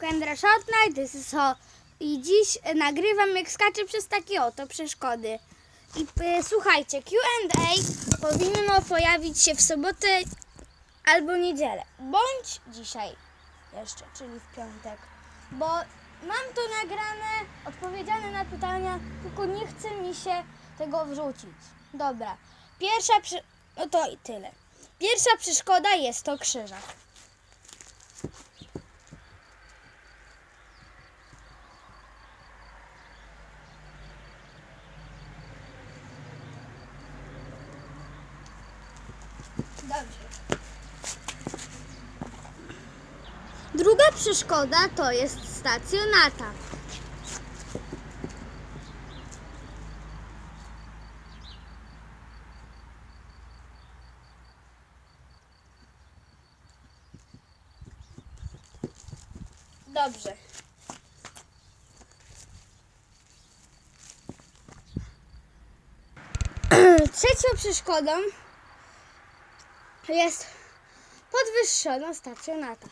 Kendra Shotnight, this is so. I dziś nagrywam jak skaczę przez takie oto przeszkody. I e, słuchajcie, Q&A powinno pojawić się w sobotę albo niedzielę, bądź dzisiaj jeszcze, czyli w piątek. Bo mam to nagrane, odpowiedziane na pytania, tylko nie chce mi się tego wrzucić. Dobra, pierwsza przy... no to i tyle. Pierwsza przeszkoda jest to krzyżak. Druga przeszkoda to jest stacjonata. Dobrze. Trzecią przeszkodą jest podwyższona stacjonata.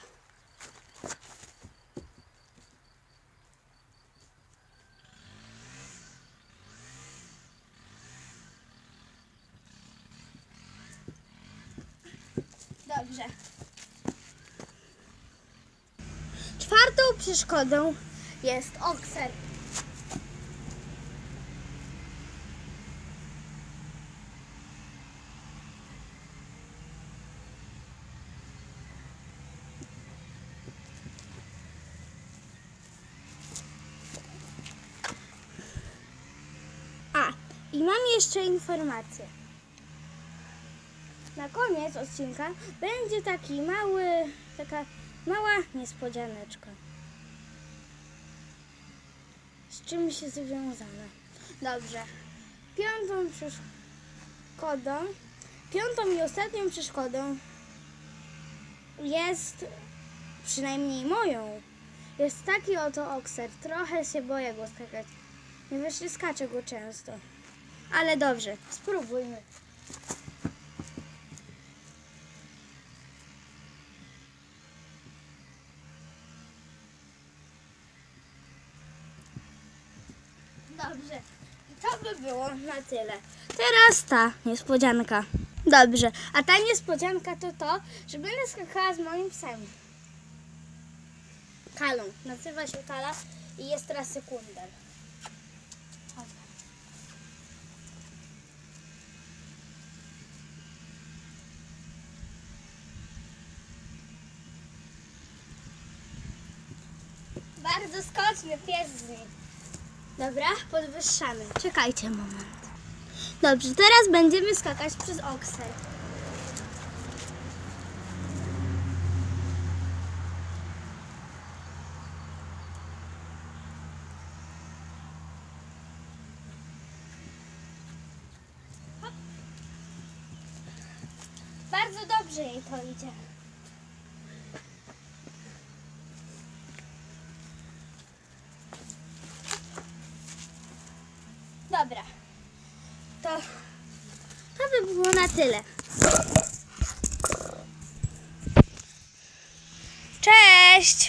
Dobrze. Czwartą przeszkodą jest okser. A, i mam jeszcze informację. Na koniec odcinka będzie taki mały, taka mała niespodzianeczka. Z czymś jest związana. Dobrze. Piątą przeszkodą, piątą i ostatnią przeszkodą jest, przynajmniej moją, jest taki oto okser. Trochę się boję go skakać. Nie wiesz, nie skaczę go często. Ale dobrze, spróbujmy. Dobrze. To by było na tyle. Teraz ta niespodzianka. Dobrze. A ta niespodzianka to to, że będę skakała z moim psem. Kalą. Nazywa się Kala i jest teraz sekunder. Bardzo skoczny pies z nim. Dobra, podwyższamy. Czekajcie moment. Dobrze, teraz będziemy skakać przez okser. Hop. Bardzo dobrze jej to idzie. dobra. To, to by było na tyle. Cześć!